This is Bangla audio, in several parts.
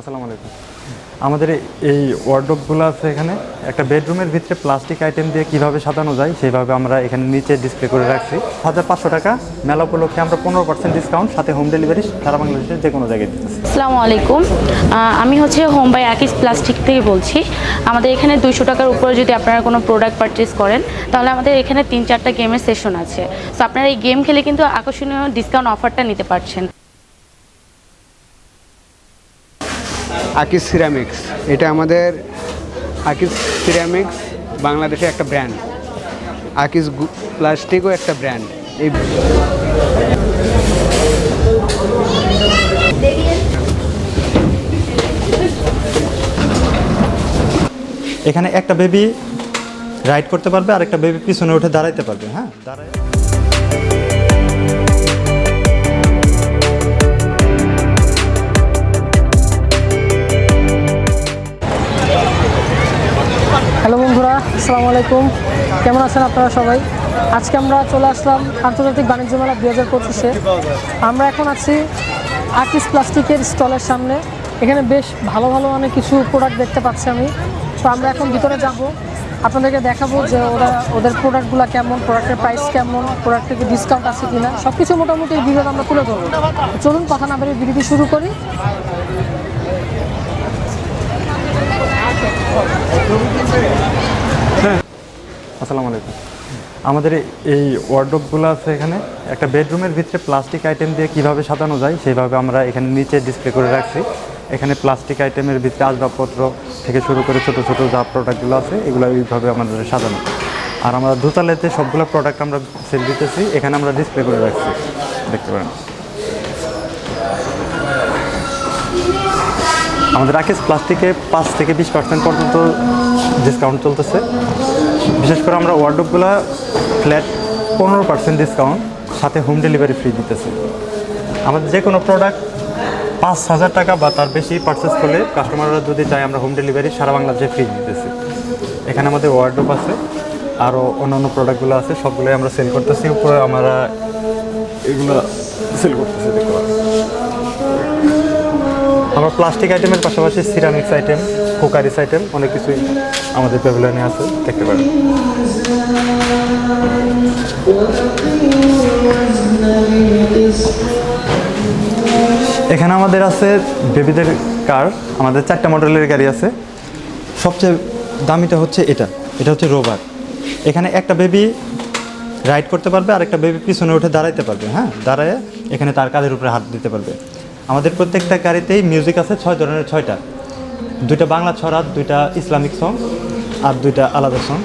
আসসালামু আলাইকুম। আমাদের এই ওয়ার্ডরোবগুলো আছে এখানে। একটা বেডরুমের ভিতরে প্লাস্টিক আইটেম দিয়ে কীভাবে সাজানো যায়, সেইভাবে আমরা এখানে নিচে ডিসপ্লে করে রাখছি। হাজার পাঁচশো টাকা মেলা উপলক্ষে আমরা পনেরো পার্সেন্ট ডিসকাউন্ট সাথে হোম ডেলিভারি সারা বাংলাদেশের যে কোনো জায়গায় দিতেছি আসসালামু আলাইকুম। আমি হচ্ছে হোম বাই আকিস প্লাস্টিক থেকে বলছি। আমাদের এখানে দুইশো টাকার উপরে যদি আপনারা কোনো প্রোডাক্ট পারচেস করেন, তাহলে আমাদের এখানে তিন চারটা গেমের সেশন আছে। সো আপনারা এই গেম খেলে কিন্তু আকর্ষণীয় ডিসকাউন্ট অফারটা নিতে পারছেন। আকিস সিরামিক্স এটা আমাদের আকিস সিরামিক্স বাংলাদেশের একটা ব্র্যান্ড আকিস প্লাস্টিকও একটা ব্র্যান্ড এই এখানে একটা বেবি রাইড করতে পারবে আর একটা বেবি পিছনে উঠে দাঁড়াইতে পারবে হ্যাঁ? দাঁড়ায় বন্ধুরা আসসালামু আলাইকুম। কেমন আছেন আপনারা সবাই? আজকে আমরা চলে আসলাম আন্তর্জাতিক বাণিজ্য মেলা দুই হাজার পঁচিশে। আমরা এখন আছি আর্টিস্ট প্লাস্টিকের স্টলের সামনে। এখানে বেশ ভালো ভালো অনেক কিছু প্রোডাক্ট দেখতে পাচ্ছি আমি। তো আমরা এখন ভিতরে যাব। আপনাদেরকে দেখাবো যে ওরা, ওদের প্রোডাক্টগুলো কেমন প্রোডাক্টের প্রাইস কেমন প্রোডাক্টের কি ডিসকাউন্ট আছে কিনা। সব কিছু মোটামুটি এই ভিডিওতে আমরা তুলে ধরবো। চলুন কথা না বেরিয়ে ভিডিওটি শুরু করি। আসসালামু আলাইকুম। আমাদের এই ওয়ার্ডরোবগুলো আছে এখানে। একটা বেডরুমের ভিতরে প্লাস্টিক আইটেম দিয়ে কীভাবে সাজানো যায়, সেইভাবে আমরা এখানে নিচে ডিসপ্লে করে রাখছি। এখানে প্লাস্টিক আইটেমের ভিতরে আসবাবপত্র থেকে শুরু করে ছোট ছোট যা প্রোডাক্টগুলো আছে, এগুলো এইভাবে আমাদের সাজানো। আর আমরা দোতলাতে সবগুলো প্রোডাক্ট আমরা সেল দিতেছি, এখানে আমরা ডিসপ্লে করে রাখছি। দেখতে পারেন। আমাদের রাকেশ প্লাস্টিকে পাঁচ থেকে বিশ পার্সেন্ট পর্যন্ত ডিসকাউন্ট চলতেছে। বিশেষ করে আমরা ওয়ার্ডরোবগুলো ফ্ল্যাট পনেরো পার্সেন্ট ডিসকাউন্ট সাথে হোম ডেলিভারি ফ্রি দিতেছে। আমাদের যে কোনো প্রোডাক্ট পাঁচ হাজার টাকা বা তার বেশি পারচেস করলে কাস্টমাররা যদি চায় আমরা হোম ডেলিভারি সারা বাংলাদেশে ফ্রি দিতেছি। এখানে আমাদের ওয়ার্ডরোব আছে আরও অন্যান্য প্রোডাক্টগুলো আছে, সবগুলোই আমরা সেল করতেছি। উপরে আমরা এগুলো সেল করতেছি, দেখতে আমরা প্লাস্টিক আইটেমের পাশাপাশি সিরামিক্স আইটেম কুকারিস আইটেম অনেক কিছুই আমাদের প্যাভিলিয়নে আছে, দেখতে পারেন। এখানে আমাদের আছে বেবিদের কার, আমাদের চারটা মডেলের গাড়ি আছে। সবচেয়ে দামিটা হচ্ছে এটা এটা হচ্ছে রোভার। এখানে একটা বেবি রাইড করতে পারবে আর একটা বেবি পিছনে উঠে দাঁড়াইতে পারবে হ্যাঁ? দাঁড়ায় এখানে তার কাঁধের উপরে হাত দিতে পারবে। আমাদের প্রত্যেকটা গাড়িতেই মিউজিক আছে ছয় ধরনের, ছয়টা। দুইটা বাংলা ছড়া দুইটা ইসলামিক সং আর দুইটা আলাদা সং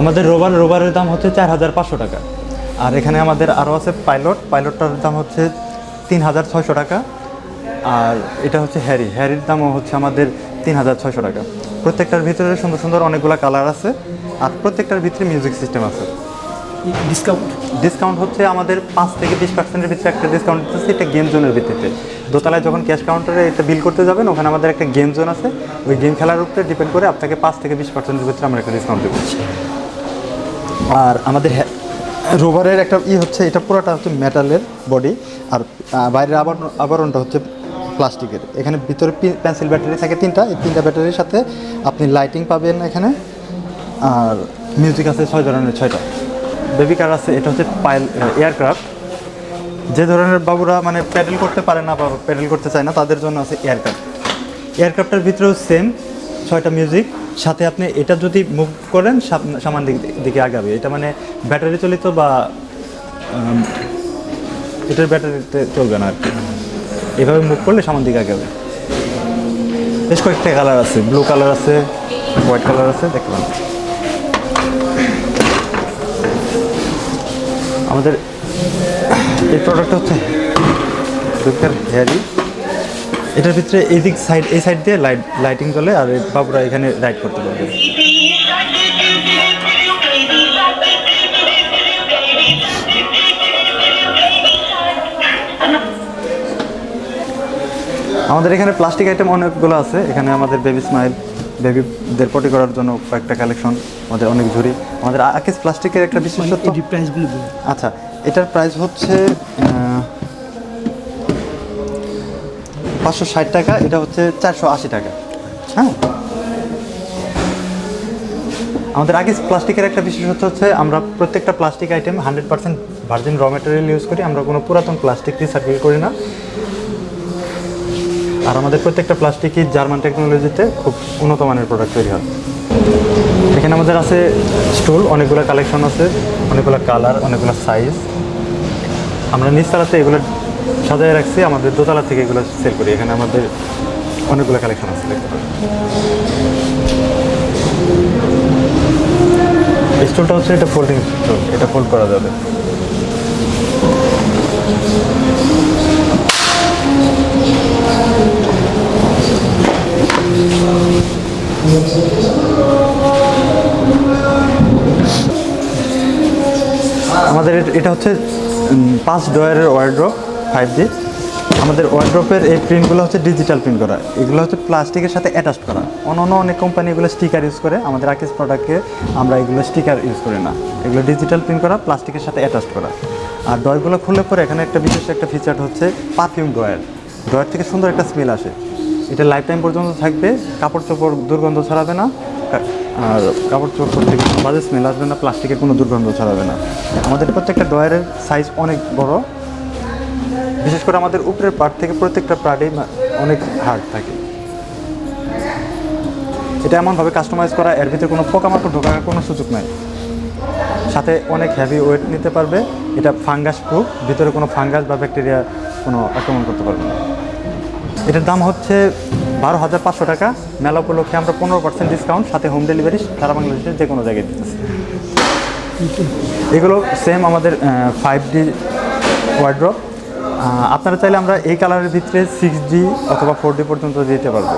আমাদের রোবার, রোবারের দাম হচ্ছে চার হাজার পাঁচশো টাকা। আর এখানে আমাদের আরও আছে পাইলট পাইলটটার দাম হচ্ছে তিন হাজার ছয়শো টাকা। আর এটা হচ্ছে হ্যারি হ্যারির দামও হচ্ছে আমাদের তিন হাজার ছয়শো টাকা। প্রত্যেকটার ভিতরে সুন্দর সুন্দর অনেকগুলো কালার আছে আর প্রত্যেকটার ভিতরে মিউজিক সিস্টেম আছে। ডিসকাউন্ট ডিসকাউন্ট হচ্ছে আমাদের পাঁচ থেকে বিশ পার্সেন্টের ভিতরে একটা ডিসকাউন্ট দিতেছে এটা গেম জোনের ভিত্তিতে। দোতলায় যখন ক্যাশ কাউন্টারে এটা বিল করতে যাবেন ওখানে আমাদের একটা গেম জোন আছে। ওই গেম খেলার উপরে ডিপেন্ড করে আপনাকে পাঁচ থেকে বিশ পার্সেন্টের ভিতরে আমরা একটা ডিসকাউন্ট দেবো। আর আমাদের রোভারের একটা ই হচ্ছে এটা পুরোটা হচ্ছে মেটালের বডি আর বাইরের আবরণ আবরণটা হচ্ছে প্লাস্টিকের। এখানে ভিতরে পেন্সিল ব্যাটারি থাকে তিনটা, এই তিনটা ব্যাটারির সাথে আপনি লাইটিং পাবেন এখানে। আর মিউজিক আছে ছয় ধরনের, ছয়টা। বেবি কার আছে, এটা হচ্ছে পাইল এয়ারক্রাফট যে ধরনের বাবুরা মানে প্যাডেল করতে পারে না বা প্যাডেল করতে চায় না, তাদের জন্য আছে এয়ারক্রাফট এয়ারক্রাফটের ভিতরেও সেম ছয়টা মিউজিক সাথে আপনি এটা যদি মুভ করেন, সাম- সামান দিক, দিকে আগাবে। এটা মানে ব্যাটারি চলিত বা এটার ব্যাটারিতে চলবে না আর কি। এভাবে মুভ করলে সামান দিকে আগাবে। বেশ কয়েকটা কালার আছে ব্লু কালার আছে হোয়াইট কালার আছে, দেখতে পাবেন আমাদের এই প্রোডাক্টটা হচ্ছে দুঃখের হেয়ারি এটার ভিতরে এই দিক সাইড এই সাইড দিয়ে লাইট লাইটিং জ্বলে আর বাবুরা এখানে রাইড করতে পারবে। আমাদের এখানে প্লাস্টিক আইটেম অনেকগুলো আছে। এখানে আমাদের বেবি স্মাইল বেবিদের পটি করার জন্য কয়েকটা কালেকশন আমাদের অনেক ঝুড়ি। আমাদের আকিস প্লাস্টিকের একটা বিশেষত্ব প্রাইসগুলো আচ্ছা এটার প্রাইস হচ্ছে পাঁচশো ষাট টাকা এটা হচ্ছে চারশো আশি টাকা। হ্যাঁ? আমাদের আগে প্লাস্টিকের একটা বিশেষত্ব হচ্ছে আমরা প্রত্যেকটা plastic item hundred percent virgin raw material use করি আমরা কোনো পুরাতন প্লাস্টিক রিসাইকেল করি না। আর আমাদের প্রত্যেকটা প্লাস্টিকই জার্মান টেকনোলজিতে খুব উন্নত মানের প্রোডাক্ট তৈরি হয়। এখানে আমাদের আছে স্টুল অনেকগুলো কালেকশন আছে, অনেকগুলো কালার অনেকগুলো সাইজ আমরা নিচতলাতে এগুলো সাজায় রাখছি, আমাদের দোতলা থেকে এগুলো সেল করি। এখানে আমাদের অনেকগুলো কালেকশন আছে স্টুলটা হচ্ছে এটা ফোল্ডিং স্টুল এটা ফোল্ড করা যাবে। আমাদের এট- হচ্ছে পাঁচ ডয়ারের ওয়ার্ড্রপ ফাইভ জি আমাদের ওয়ার্ড্রপের এই প্রিন্টগুলো হচ্ছে ডিজিটাল প্রিন্ট করা। এগুলো হচ্ছে প্লাস্টিকের সাথে অ্যাটাচ করা। অন্য অন্য অনেক কোম্পানি এগুলো স্টিকার ইউজ করে। আমাদের আকিস প্রোডাক্টকে আমরা এগুলো স্টিকার ইউজ করি না। এগুলো ডিজিটাল প্রিন্ট করা প্লাস্টিকের সাথে অ্যাটাচ করা। আর ডয়ারগুলো খুললে পরে এখানে একটা বিশেষ একটা ফিচার হচ্ছে পারফিউম ডয়ার ডয়ার থেকে সুন্দর একটা স্মেল আসে। এটা লাইফ টাইম পর্যন্ত থাকবে, কাপড় চোপড় দুর্গন্ধ ছড়াবে না আর কাপড় চোপড় থেকে বাজে স্মেল আসবে না, প্লাস্টিকের কোনো দুর্গন্ধ ছড়াবে না। আমাদের প্রত্যেকটা ডয়ারের সাইজ অনেক বড়। বিশেষ করে আমাদের উপরের পার্ট থেকে প্রত্যেকটা পার্টেই অনেক হার্ড থাকে। এটা এমনভাবে কাস্টমাইজ করা, এর ভিতরে কোনো পোকামাকড় ঢোকার কোনো সুযোগ নাই। সাথে অনেক হেভি ওয়েট নিতে পারবে। এটা ফাঙ্গাস প্রুফ ভিতরে কোনো ফাঙ্গাস বা ব্যাকটেরিয়া কোনো আক্রমণ করতে পারবে না। এটার দাম হচ্ছে বারো হাজার পাঁচশো টাকা। মেলা উপলক্ষে আমরা পনেরো পার্সেন্ট ডিসকাউন্ট সাথে হোম ডেলিভারি সারা বাংলাদেশের যে কোনো জায়গায় দিতেছি এগুলো সেম আমাদের ফাইভ ডি ওয়ার্ড্রপ আপনারা চাইলে আমরা এই কালারের ভিতরে সিক্স ডি অথবা ফোর ডি পর্যন্ত দিতে পারব।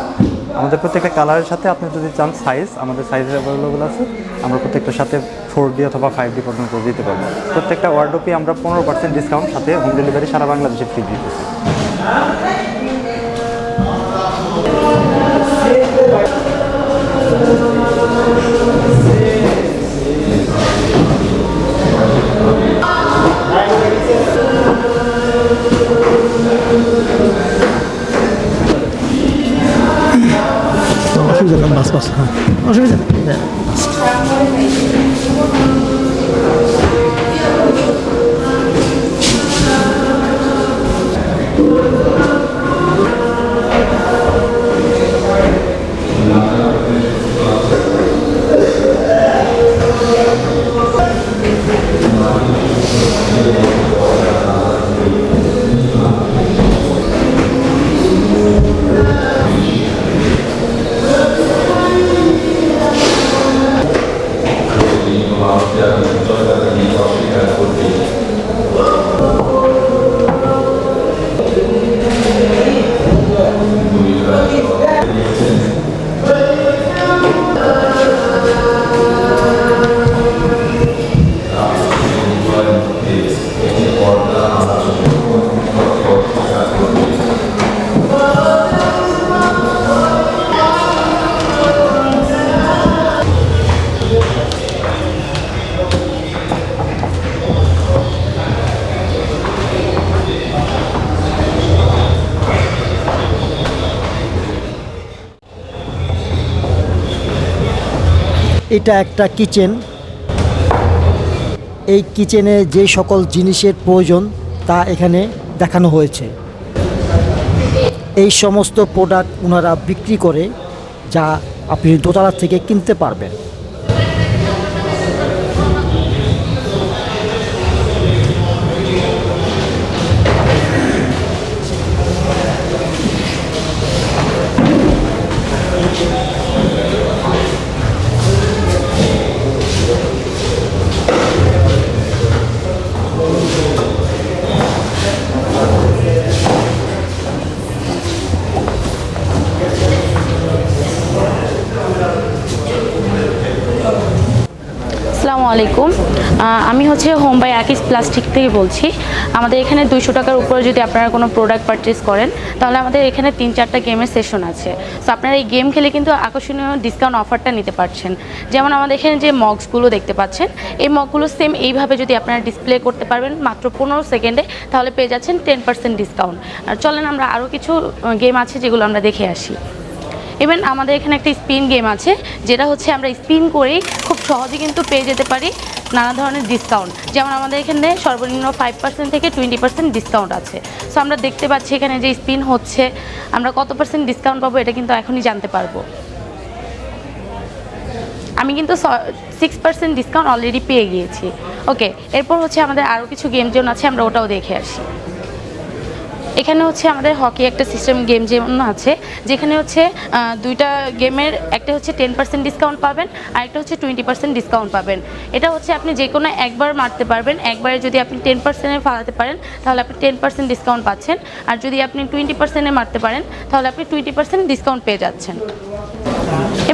আমাদের প্রত্যেকটা কালারের সাথে আপনি যদি চান সাইজ আমাদের সাইজ অ্যাভেলেবল আছে। আমরা প্রত্যেকটার সাথে ফোর ডি অথবা ফাইভ ডি পর্যন্ত দিতে পারব। প্রত্যেকটা ওয়ার্ড্রপে আমরা পনেরো পার্সেন্ট ডিসকাউন্ট সাথে হোম ডেলিভারি সারা বাংলাদেশে ফ্রি দিতেছি Thank you. এটা একটা কিচেন। এই কিচেনে যে সকল জিনিসের প্রয়োজন তা এখানে দেখানো হয়েছে। এই সমস্ত প্রোডাক্ট ওনারা বিক্রি করে যা আপনি দোতলা থেকে কিনতে পারবেন। আমি হচ্ছে হোম বাই আকিস প্লাস্টিক থেকে বলছি। আমাদের এখানে দুইশো টাকার উপরে যদি আপনারা কোনো প্রোডাক্ট পারচেস করেন, তাহলে আমাদের এখানে তিন চারটা গেমের সেশন আছে। সো আপনারা এই গেম খেলে কিন্তু আকর্ষণীয় ডিসকাউন্ট অফারটা নিতে পারছেন। যেমন আমাদের এখানে যে মগসগুলো দেখতে পাচ্ছেন, এই মগগুলো সেম এইভাবে যদি আপনারা ডিসপ্লে করতে পারবেন মাত্র পনেরো সেকেন্ডে তাহলে পেয়ে যাচ্ছেন টেন পার্সেন্ট ডিসকাউন্ট আর চলেন আমরা আরও কিছু গেম আছে যেগুলো আমরা দেখে আসি। ইভেন আমাদের এখানে একটা স্পিন গেম আছে, যেটা হচ্ছে আমরা স্পিন করেই খুব সহজে কিন্তু পেয়ে যেতে পারি নানা ধরনের ডিসকাউন্ট যেমন আমাদের এখানে সর্বনিম্ন ফাইভ পার্সেন্ট থেকে টোয়েন্টি পার্সেন্ট ডিসকাউন্ট আছে। সো আমরা দেখতে পাচ্ছি এখানে যে স্পিন হচ্ছে, আমরা কত পার্সেন্ট ডিসকাউন্ট পাবো এটা কিন্তু এখনই জানতে পারব। আমি কিন্তু সিক্স পার্সেন্ট ডিসকাউন্ট অলরেডি পেয়ে গিয়েছি। ওকে এরপর হচ্ছে আমাদের আরও কিছু গেম জোন আছে, আমরা ওটাও দেখে আসি। এখানে হচ্ছে আমাদের হকি একটা সিস্টেম গেম যেমন আছে, যেখানে হচ্ছে দুইটা গেমের একটা হচ্ছে টেন পার্সেন্ট ডিসকাউন্ট পাবেন আর একটা হচ্ছে টোয়েন্টি পার্সেন্ট ডিসকাউন্ট পাবেন। এটা হচ্ছে আপনি যে কোনো একবার মারতে পারবেন, একবারে যদি আপনি টেন পার্সেন্টে ফালাতে পারেন, তাহলে আপনি টেন পার্সেন্ট ডিসকাউন্ট পাচ্ছেন। আর যদি আপনি টোয়েন্টি পার্সেন্টে মারতে পারেন, তাহলে আপনি টোয়েন্টি পার্সেন্ট ডিসকাউন্ট পেয়ে যাচ্ছেন।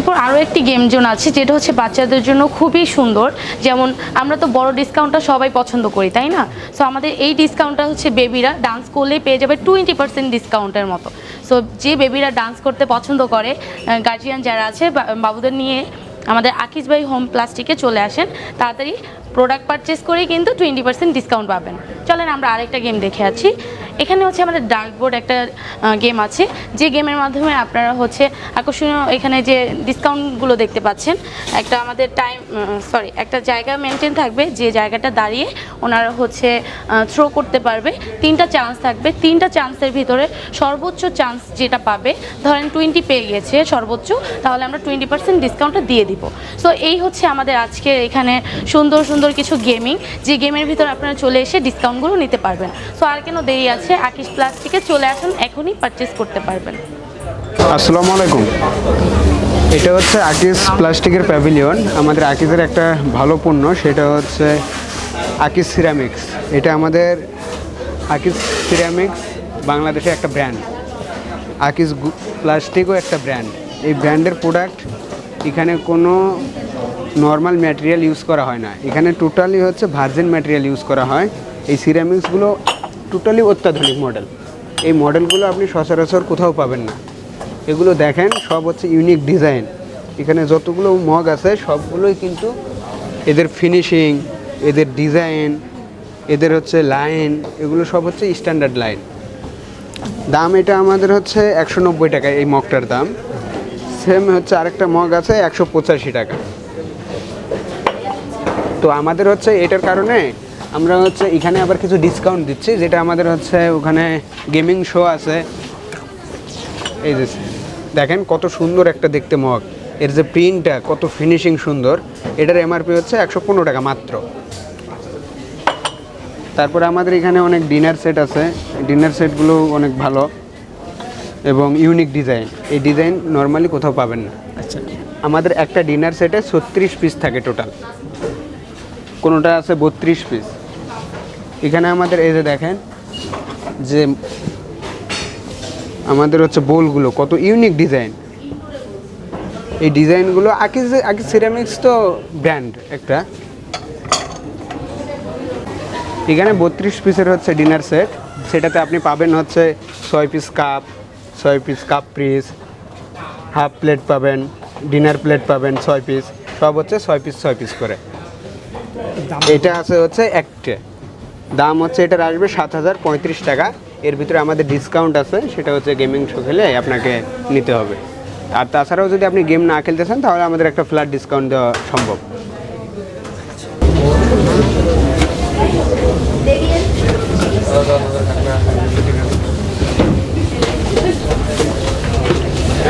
এরপর আরও একটি গেম জোন আছে, যেটা হচ্ছে বাচ্চাদের জন্য খুবই সুন্দর। যেমন আমরা তো বড় ডিসকাউন্টটা সবাই পছন্দ করি, তাই না? সো আমাদের এই ডিসকাউন্টটা হচ্ছে বেবিরা ডান্স করলেই পেয়ে যাবে টোয়েন্টি পার্সেন্ট ডিসকাউন্টের মতো। সো যে বেবিরা ডান্স করতে পছন্দ করে গার্জিয়ান যারা আছে বাবুদের নিয়ে আমাদের আকিস ভাই হোম প্লাস্টিকে চলে আসেন, তাড়াতাড়ি প্রোডাক্ট পারচেস করেই কিন্তু টোয়েন্টি পার্সেন্ট ডিসকাউন্ট পাবেন। চলেন আমরা আরেকটা গেম দেখে আছি এখানে হচ্ছে আমাদের ডার্ক বোর্ড একটা গেম আছে। যে গেমের মাধ্যমে আপনারা হচ্ছে আকর্ষণীয় এখানে যে ডিসকাউন্টগুলো দেখতে পাচ্ছেন, একটা আমাদের টাইম সরি একটা জায়গা মেনটেন থাকবে, যে জায়গাটা দাঁড়িয়ে ওনারা হচ্ছে থ্রো করতে পারবে। তিনটা চান্স থাকবে। তিনটা চান্সের ভিতরে সর্বোচ্চ চান্স যেটা পাবে, ধরেন টোয়েন্টি পেয়ে গেছে সর্বোচ্চ, তাহলে আমরা টোয়েন্টি পার্সেন্ট ডিসকাউন্টটা দিয়ে দিব। সো এই হচ্ছে আমাদের আজকে এখানে সুন্দর সুন্দর কিছু গেমিং যে গেমের ভিতরে আপনারা চলে এসে ডিসকাউন্টগুলো নিতে পারবেন। সো আর কেন দেরি আছে? আকিস প্লাস্টিকে চলে আসুন, এখনই পারচেস করতে পারবেন। আসসালামু আলাইকুম। এটা হচ্ছে আকিস প্লাস্টিকের প্যাভিলিয়ন আমাদের আকিসের একটা ভালো পণ্য, সেটা হচ্ছে আকিস সিরামিক্স এটা আমাদের আকিস সিরামিক্স বাংলাদেশের একটা ব্র্যান্ড আকিস গু- প্লাস্টিকও একটা ব্র্যান্ড এই ব্র্যান্ডের প্রোডাক্ট এখানে কোনো নর্মাল ম্যাটেরিয়াল ইউজ করা হয় না। এখানে টোটালি হচ্ছে ভার্জিন ম্যাটেরিয়াল ইউজ করা হয়। এই সিরামিক্সগুলো টোটালি অত্যাধুনিক মডেল এই মডেলগুলো আপনি সচরাচর কোথাও পাবেন না। এগুলো দেখেন, সব হচ্ছে ইউনিক ডিজাইন এখানে যতগুলো মগ আছে, সবগুলোই কিন্তু এদের ফিনিশিং এদের ডিজাইন এদের হচ্ছে লাইন এগুলো সব হচ্ছে স্ট্যান্ডার্ড লাইন দাম এটা আমাদের হচ্ছে একশো নব্বই টাকা এই মগটার দাম। সেম হচ্ছে আরেকটা মগ আছে একশো পঁচাশি টাকা। তো আমাদের হচ্ছে এটার কারণে আমরা হচ্ছে এখানে আবার কিছু ডিসকাউন্ট দিচ্ছি যেটা আমাদের হচ্ছে ওখানে গেমিং শো আছে। এই যে দেখেন কত সুন্দর একটা দেখতে মগ। এর যে প্রিন্টটা কত ফিনিশিং সুন্দর। এটার এমআরপি হচ্ছে একশো পনেরো টাকা মাত্র। তারপরে আমাদের এখানে অনেক ডিনার সেট আছে। ডিনার সেটগুলো অনেক ভালো এবং ইউনিক ডিজাইন এই ডিজাইন নর্মালি কোথাও পাবেন না। আচ্ছা। আমাদের একটা ডিনার সেটে ছত্রিশ পিস থাকে টোটাল কোনোটা আছে বত্রিশ পিস এখানে আমাদের এই যে দেখেন যে আমাদের হচ্ছে বোলগুলো কত ইউনিক ডিজাইন এই ডিজাইনগুলো আকিজ আগে সিরামিক্স তো ব্র্যান্ড একটা। এখানে বত্রিশ পিসের হচ্ছে ডিনার সেট সেটাতে আপনি পাবেন হচ্ছে ছয় পিস কাপ ছয় piece cup piece half plate পাবেন ডিনার প্লেট পাবেন ছয় পিস সব হচ্ছে ছয় পিস ছয় পিস করে। এটা আছে হচ্ছে একটা দাম হচ্ছে, এটার আসবে সাত হাজার পঁয়ত্রিশ টাকা। এর ভিতরে আমাদের ডিসকাউন্ট আছে, সেটা হচ্ছে গেমিং শো খেলে আপনাকে নিতে হবে। আর তাছাড়াও যদি আপনি গেম না খেলতে চান, তাহলে আমাদের একটা ফ্ল্যাট ডিসকাউন্ট দেওয়া সম্ভব।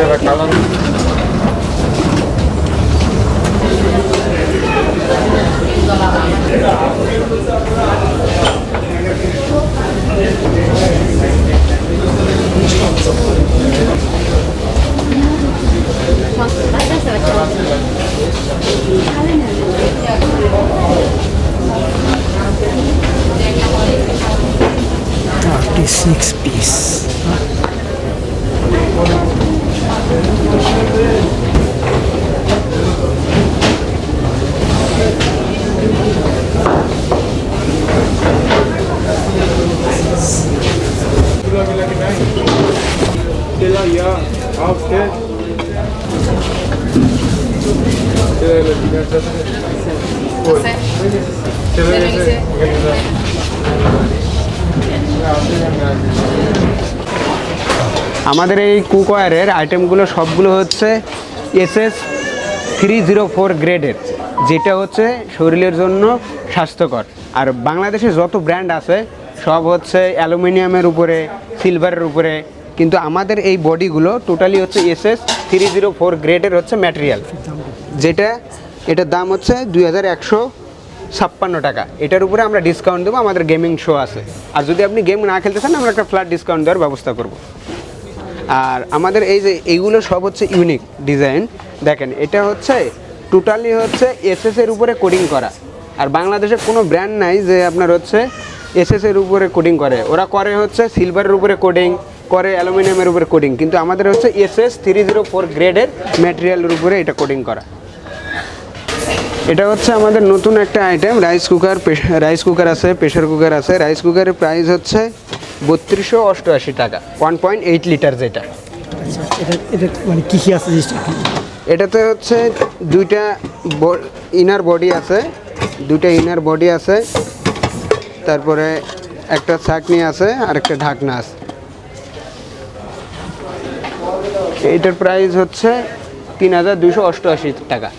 থার্টি আমাদের এই কুকওয়ারের আইটেমগুলো সবগুলো হচ্ছে এসএস থ্রি জিরো ফোর গ্রেডের যেটা হচ্ছে শরীরের জন্য স্বাস্থ্যকর। আর বাংলাদেশে যত ব্র্যান্ড আছে সব হচ্ছে অ্যালুমিনিয়ামের উপরে সিলভারের উপরে কিন্তু আমাদের এই বডিগুলো টোটালি হচ্ছে এসএস থ্রি জিরো ফোর গ্রেডের হচ্ছে ম্যাটেরিয়াল যেটা, এটার দাম হচ্ছে দুই হাজার একশো ছাপ্পান্ন টাকা। এটার উপরে আমরা ডিসকাউন্ট দেবো, আমাদের গেমিং শো আছে। আর যদি আপনি গেম না খেলতে চান, আমরা একটা ফ্ল্যাট ডিসকাউন্ট দেওয়ার ব্যবস্থা করব। আর আমাদের এই যে এইগুলো সব হচ্ছে ইউনিক ডিজাইন দেখেন, এটা হচ্ছে টোটালি হচ্ছে এসএস এর উপরে কোডিং করা। আর বাংলাদেশে কোনো ব্র্যান্ড নাই যে আপনার হচ্ছে এসএস এর উপরে কোডিং করে। ওরা করে হচ্ছে সিলভারের উপরে কোডিং করে অ্যালুমিনিয়ামের উপরে কোডিং কিন্তু আমাদের হচ্ছে এসএস থ্রি জিরো ফোর গ্রেডের ম্যাটেরিয়ালের উপরে এটা কোডিং করা। এটা হচ্ছে আমাদের নতুন একটা item rice cooker rice cooker আছে প্রেশার কুকার আছে। রাইস কুকারের প্রাইস হচ্ছে বত্রিশশো অষ্টআশি টাকা ওয়ান পয়েন্ট এইট লিটার যেটা। আচ্ছা এটা মানে কী কী আছে এটাতে হচ্ছে দুইটা ইনার বডি আছে দুইটা ইনার বডি আছে তারপরে একটা ছাকনি আছে আর একটা ঢাকনা আছে। এইটার প্রাইস হচ্ছে তিন হাজার দুশো অষ্টআশি টাকা।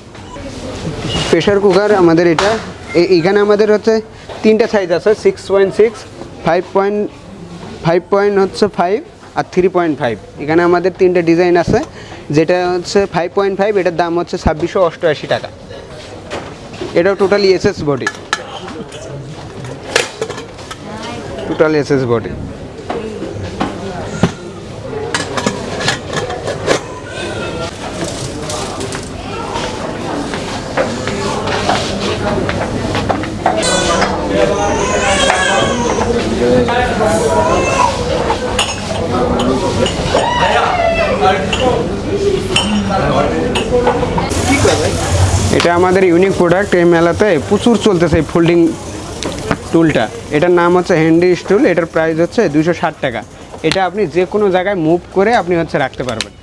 প্রেশার কুকার আমাদের এটা, এ- এখানে আমাদের হচ্ছে তিনটা সাইজ আছে six point six five point five point হচ্ছে ফাইভ আর থ্রি পয়েন্ট ফাইভ এখানে আমাদের তিনটে ডিজাইন আছে, যেটা হচ্ছে ফাইভ পয়েন্ট ফাইভ এটার দাম হচ্ছে ছাব্বিশশো অষ্টআশি টাকা। এটাও totally SS body total SS body এটা আমাদের ইউনিক প্রোডাক্ট এই মেলাতে প্রচুর চলতেছে এই ফোল্ডিং টুলটা এটার নাম হচ্ছে হ্যান্ডি স্টুল এটার প্রাইস হচ্ছে দুশো ষাট টাকা। এটা আপনি যে কোনো জায়গায় মুভ করে আপনি হচ্ছে রাখতে পারবেন।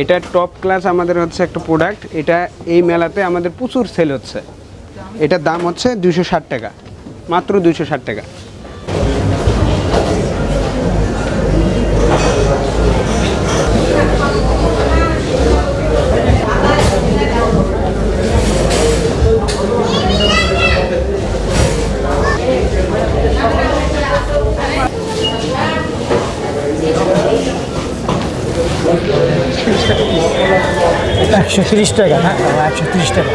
এটা টপ ক্লাস আমাদের হচ্ছে একটা প্রোডাক্ট এটা এই মেলাতে আমাদের প্রচুর সেল হচ্ছে। এটার দাম হচ্ছে দুশো ষাট টাকা, মাত্র দুশো ষাট টাকা। একশো তিরিশ টাকা না একশো তিরিশ টাকা।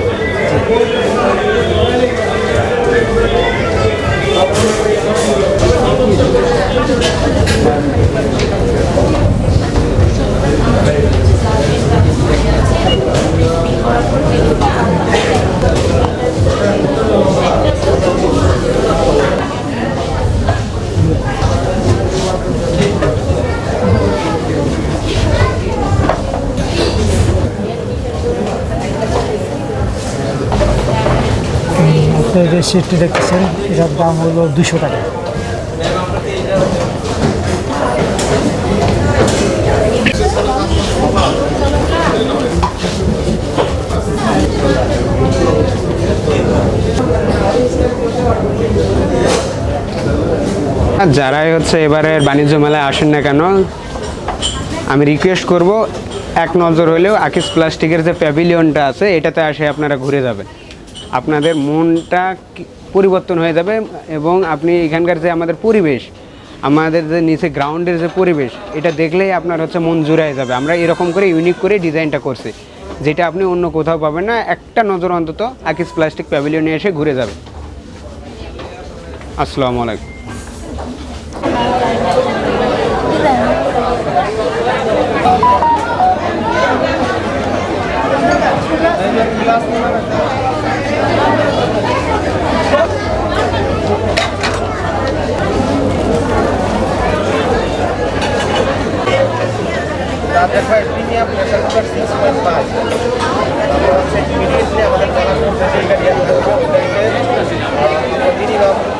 আপনি সেটটি দেখতেছেন, এটার দাম হলো দুশো টাকা। যারাই হচ্ছে এবারের বাণিজ্য মেলায় আসেন না কেন, আমি রিকোয়েস্ট করব, এক নজর হলেও আকিস প্লাস্টিকের যে প্যাভিলিয়নটা আছে, এটাতে আসে আপনারা ঘুরে যাবেন। আপনাদের মনটা পরিবর্তন হয়ে যাবে এবং আপনি এখানকার যে আমাদের পরিবেশ, আমাদের যে নিচে গ্রাউন্ডের যে পরিবেশ, এটা দেখলেই আপনার হচ্ছে মন জুড়ায় যাবে। আমরা এরকম করে ইউনিক করে ডিজাইনটা করছি, যেটা আপনি অন্য কোথাও পাবেন না। একটা নজর অন্তত আকিস প্লাস্টিক প্যাভিলিয়নে এসে ঘুরে যাবে। আসসালামু আলাইকুম। হয় premium pressure cooker six point five তারপর হচ্ছে ইমিডিয়েটলি আমাদের থাকবে ওটাকে মিনিমাম